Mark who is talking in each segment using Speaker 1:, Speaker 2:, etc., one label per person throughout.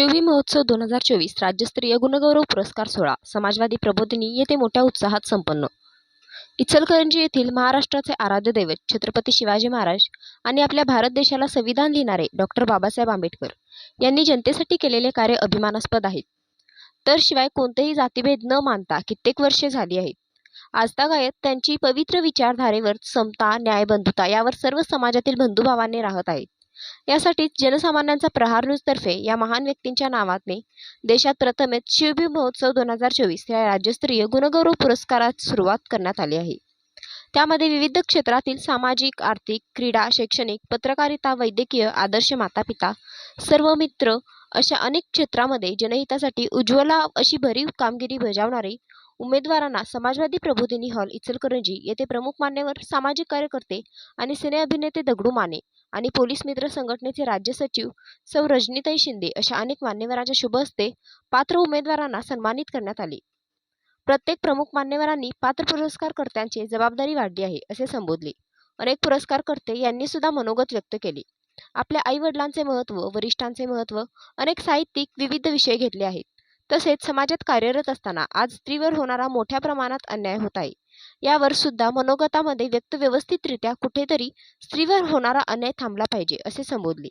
Speaker 1: शिववी महोत्सव दोन हजार चोवीस राज्यस्तरीय गुणगौरव पुरस्कार सोहळा. समाजवादी प्रबोधिनी येथे मोठ्या उत्साहात संपन्न. इचलकरंजी येथील महाराष्ट्राचे आराध्य दैवत छत्रपती शिवाजी महाराज आणि आपल्या भारत देशाला संविधान लिहिणारे डॉक्टर बाबासाहेब आंबेडकर यांनी जनतेसाठी केलेले कार्य अभिमानास्पद आहेत तर शिवाय कोणतेही जातीभेद न मानता कित्येक वर्षे झाली आहेत. आजतागायत त्यांची पवित्र विचारधारेवर समता न्याय बंधुता यावर सर्व समाजातील बंधुभावाने राहत आहेत. यासाठीच जनसामान्यांचा प्रहार न्यूजतर्फे या महान व्यक्तींच्या नावाने देशात प्रथमच शिवबी महोत्सव दोन हजार चोवीस या राज्यस्तरीय गुणगौरव पुरस्कारात सुरुवात करण्यात आली आहे. त्यामध्ये विविध क्षेत्रातील सामाजिक आर्थिक क्रीडा शैक्षणिक पत्रकारिता वैद्यकीय आदर्श मातापिता सर्व मित्र अशा अनेक क्षेत्रामध्ये जनहितासाठी उज्ज्वला अशी भरीव कामगिरी बजावणारी उमेदवारांना समाजवादी प्रबोधिनी हॉल इचलकरंजी येथे प्रमुख मान्यवर सामाजिक कार्यकर्ते आणि सिने अभिनेते दगडू माने आणि पोलीस मित्र संघटनेचे राज्य सचिव सौ रजनीताई शिंदे अशा अनेक मान्यवरांच्या शुभ हस्ते पात्र उमेदवारांना सन्मानित करण्यात आले. प्रत्येक प्रमुख मान्यवरांनी पात्र पुरस्कारकर्त्यांची जबाबदारी वाढली आहे असे संबोधले. अनेक पुरस्कारकर्ते यांनी सुद्धा मनोगत व्यक्त केले. आपल्या आई वडिलांचे महत्त्व वरिष्ठांचे महत्त्व अनेक साहित्यिक विविध विषय घेतले आहेत. तसेच समाजात कार्यरत असताना आज स्त्रीवर होणारा मोठ्या प्रमाणात अन्याय होत आहे. यावर सुद्धा मनोगतामध्ये व्यक्त व्यवस्थितरित्या कुठेतरी स्त्रीवर होणारा अन्याय थांबला पाहिजे असे संबोधले.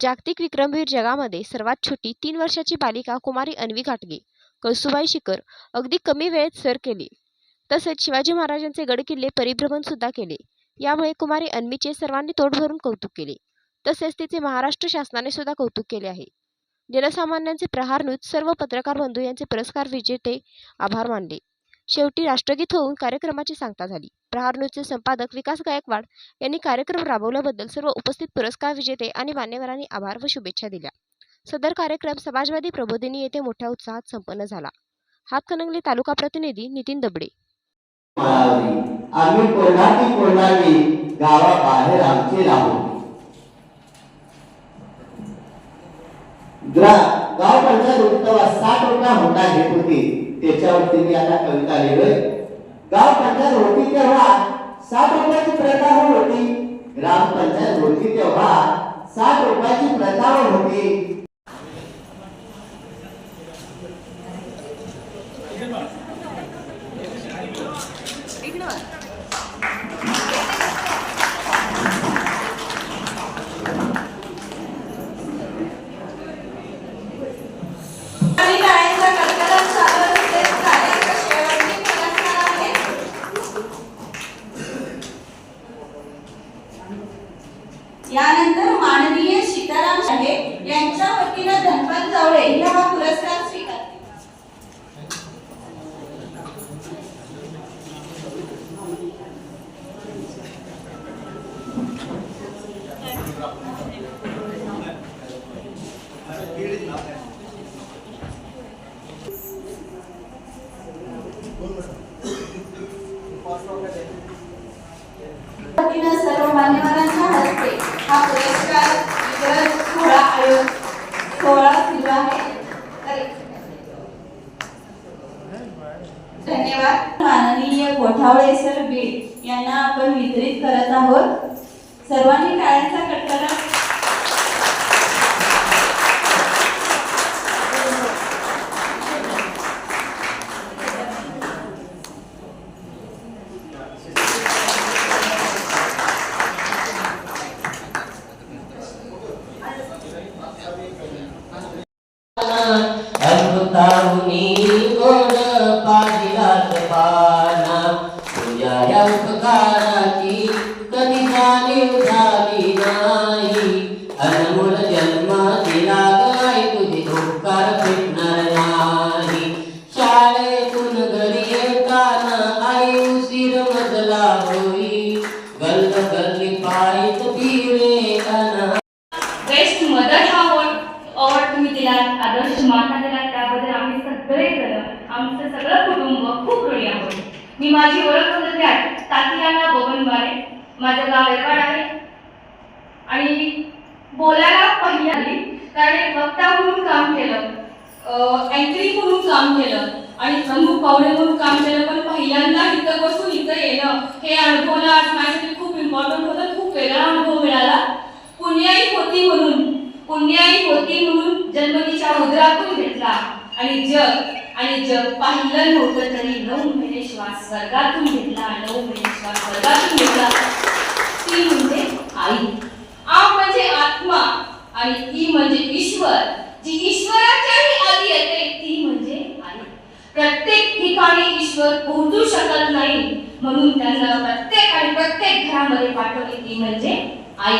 Speaker 1: जागतिक विक्रमवीर जगामध्ये सर्वात छोटी तीन वर्षाची बालिका कुमारी अन्वी घाटगे कळसुबाई शिखर अगदी कमी वेळेत सर केले. तसेच शिवाजी महाराजांचे गडकिल्ले परिभ्रमण सुद्धा केले. यामुळे कुमारी अन्वीचे सर्वांनी तोड भरून कौतुक केले. तसेच तिचे महाराष्ट्र शासनाने सुद्धा कौतुक केले आहे. जनसामान्यांचे प्रहार सर्व पत्रकार बंधू यांचे पुरस्कार विजेते आभार मानले. शेवटी राष्ट्रगीत होऊन कार्यक्रमाची सांगता झाली. प्रहार संपादक विकास गायकवाड यांनी कार्यक्रम राबवल्याबद्दल सर्व उपस्थित पुरस्कार विजेते आणि मान्यवरांनी आभार व शुभेच्छा दिल्या. सदर कार्यक्रम समाजवादी प्रबोधिनी येथे मोठ्या उत्साहात संपन्न झाला. हातकणंगले तालुका प्रतिनिधी नितीन दबडे.
Speaker 2: आम्ही कोणाची कोणाची गावाबाहेर आमचे राहू. गाव पंचायत उत्सवात साठ रुपया हुंडा घेत होती त्याच्यावरती मी आता कविता लिहिलोय. गाव पंचायत होती तेव्हा साठ रुपयाची प्रथा होत होती. ग्रामपंचायत होती तेव्हा साठ रुपयाची प्रथा होत होती.
Speaker 3: आणि सर्व मान्यवरांच्या हस्ते हा पुरस्कार वितरण सोहळा सोहळा सुरू आहे. धन्यवाद. माननीय कोठावळे सर बीड यांना आपण वितरित करत आहोत. सर्वांनी टाळ्यांचा कडकडाट
Speaker 4: अमृताहुनी
Speaker 5: तातियाना बबनबारे माझं गाव एरवाड आहे. आणि बोलायला पहिली आली. कारण एक वक्ता म्हणून काम केलं. अँकरिंग म्हणून काम केलं. आणि प्रमुख पाहुणे म्हणून काम केलं. पण पहिल्यांदा इथं बसून इथं येणं हे अनुभवला आज माझ्यासाठी खूप इम्पॉर्टंट होतं. खूप वेगळा अनुभव मिळाला. पुण्याई होती म्हणून. पुण्याई होती म्हणून जन्मनीच्या उदरातून घेतला. आणि जग आणि जग पाहिलं नव्हतं तरी नऊ महिने श्वास स्वर्गातून घेतला नऊ महिने श्वास स्वर्गातून घेतला. ती म्हणजे आई. आ म्हणजे आत्मा आणि ती म्हणजे ईश्वर. जी ईश्वराच्याही आधी येते ती म्हणजे आई. प्रत्येक ठिकाणी ईश्वर पोहोचू शकत नाही म्हणून त्यांना प्रत्येक आणि प्रत्येक घरामध्ये पाठवली ती म्हणजे आई.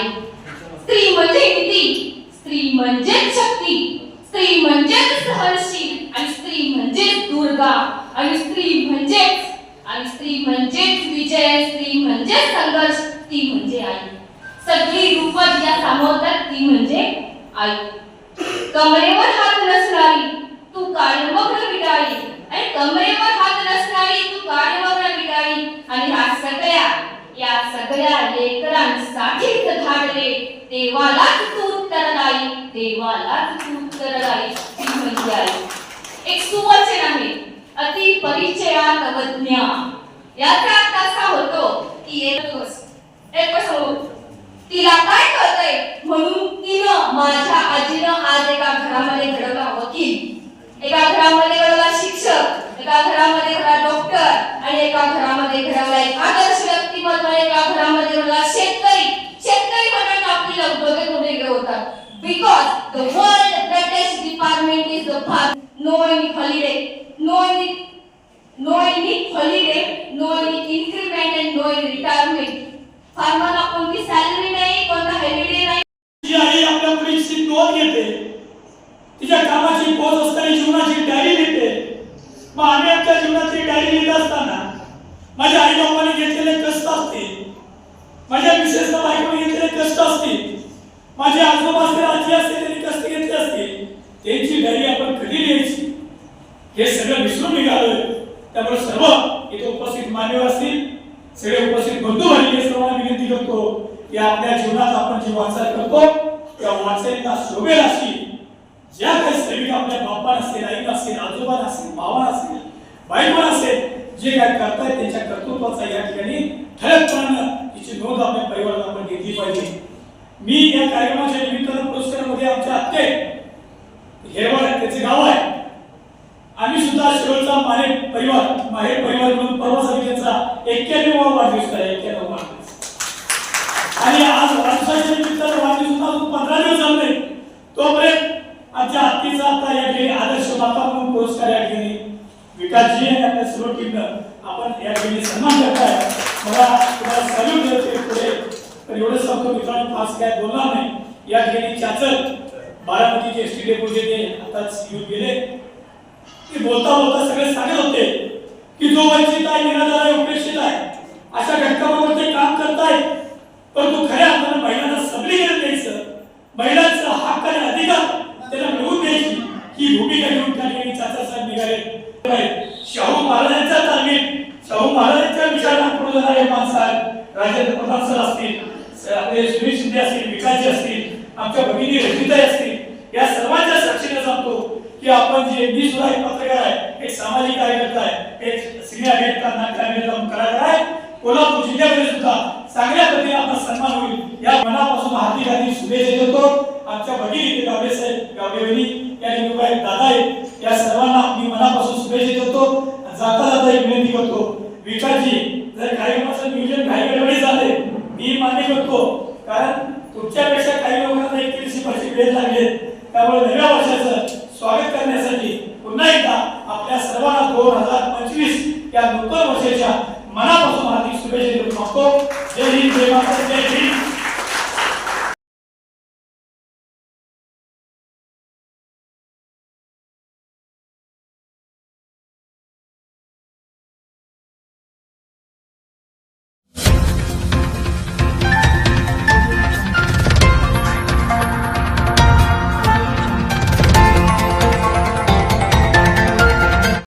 Speaker 5: स्त्री म्हणजे किती? स्त्री म्हणजेच शक्ती. स्त्री म्हणजेच सहनशील आणि स्त्री म्हणजेच दुर्गा. आणि स्त्री ती म्हणजे म्हणजेच विजय स्त्री म्हणजे संघर्ष ती म्हणजे आई. सगळी रूप ज्या सामोरतात ती म्हणजे आई. कमरेवर हात नसणारी तू काळमग्न बिडाळी आणि कमरेवर हात नसणारी तू काळमग्न बिडाळी आणि ह्या सगळ्या या सगळ्या लेकरांसाठीच धाडले देवालाच तू उत्तरदायी देवालाच तू उत्तरदायी ती म्हणजे आई. एक सुवचन आहे अति परिचया तवज्ञा याचा अर्थ असा होतो की एकच एकच हो तिला काय कळतंय? म्हणून तिनं माझ्या आजीनं आज एका घरामध्ये घडवला वकील. एका घरामध्ये घडवला शिक्षक एका घरामध्ये घडला डॉक्टर आणि एका घरामध्ये घडवला एक आदर्श व्यक्तिमत्व एका घरामध्ये घडला शेतकरी. शेतकरी म्हणून आपल्याला उद्योगे वेगळे होतात. Because the world greatest department is the farm no any holiday no any no any holiday no any increment and no any retirement फार्मरला कोणती सॅलरी नाही कोणता हॉलिडे नाही.
Speaker 6: जी आई आपल्या मुलीची नोंद घेते तिच्या कामाची पोच असताना जीवनाची डायरी लिहिते. मग आम्ही आमच्या जीवनाची डायरी लिहित असताना माझ्या आई बाबाने घेतलेले कष्ट असतील. माझ्या विशेषतः बायकोने घेतलेले कष्ट असतील. माझे आजोबा असतील आजी असतील त्यांनी कष्ट घेतले असतील. त्यांची डायरी आपण कधी लिहायची? हे सगळं विसरून निघालोय. त्यामुळे सर्व इथे उपस्थित मान्यवर असतील सगळे उपस्थित बंधू भगिनी सर्वांना विनंती करतो की आपल्या जीवनात आपण जी वाटचाल करतो त्या वाटचालीला शोभेल अशी ज्या काही सैनिक आपल्या बाप्पा असतील आई असतील आजोबा असतील भावा असतील बायको असेल जे काय करतायत त्यांच्या कर्तृत्वाचा या ठिकाणी ठळकपणानं तिची नोंद आपल्या परिवारात आपण घेतली पाहिजे. मी या कार्यक्रमाच्या निमित्तानं पुरस्कारामध्ये आमच्या आत्ते हेरवाड त्याचे गाव आहे. आम्ही सुद्धा माने परिवार माहे परिवार म्हणून परवा समितीचा एक्क्याण्णव वाढदिवस आहे एक्क्याण्णव वाढदिवस. आणि आज वाढदिवसाच्या निमित्तानं वाढदिवस सुद्धा अजून पंधरा दिवस झाले तोपर्यंत आमच्या हत्तीचा आता या ठिकाणी आदर्श माता म्हणून पुरस्कार या ठिकाणी विकासजी आणि आपल्या सर्व टीमनं आपण या ठिकाणी सन्मान करताय मला तुम्हाला सॅल्यूट देते पुढे. तर एवढं सांगतो मित्रांनो फास काय बोलणार नाही. या ठिकाणी चाचल बारामतीचे एस टी डेपोचे ते आताच येऊन गेले. की बोलता बोलता सगळे सांगत होते की जो वंचित आहे निराधार आहे उपेक्षित आहे अशा घटकाबरोबर ते काम करताय. परंतु खऱ्या अर्थानं महिलांना सबलीकरण द्यायचं महिलांचा हक्क आणि अधिकार त्यांना मिळवून द्यायची ही भूमिका घेऊन त्या ठिकाणी चाचा साहेब निघाले. शाहू महाराजांचा तालमीत शाहू महाराजांच्या विचारांना पुढे जाणारे माणसं राजेंद्र प्रसाद सर असतील आपले सुनील शिंदे असतील विकासजी असतील आमच्या भगिनी रचिताई असतील या सर्वांच्या साक्षीने सांगतो की आपण जे मी सुद्धा एक पत्रकार आहे एक सामाजिक कार्यकर्ता आहे एक सिने अभिनेता नाट्य कलाकार आहे. कोल्हापूर जिल्ह्यामध्ये सुद्धा चांगल्या पद्धतीने आपला सन्मान होईल. या मनापासून हाती हाती शुभेच्छा देतो. आमच्या भगिनी गावडे साहेब गावडे या निवडणुका आहेत दादा आहेत या सर्वांना मी मनापासून शुभेच्छा देतो. जाता जाता एक विनंती करतो विकासजी जर कार्यक्रमाचं नियोजन काही गडबडी झाले मी मान्य करतो. कारण तुमच्यापेक्षा काही लोकांना एक तीनशे वर्षी वेळ लागले त्यामुळे नव्या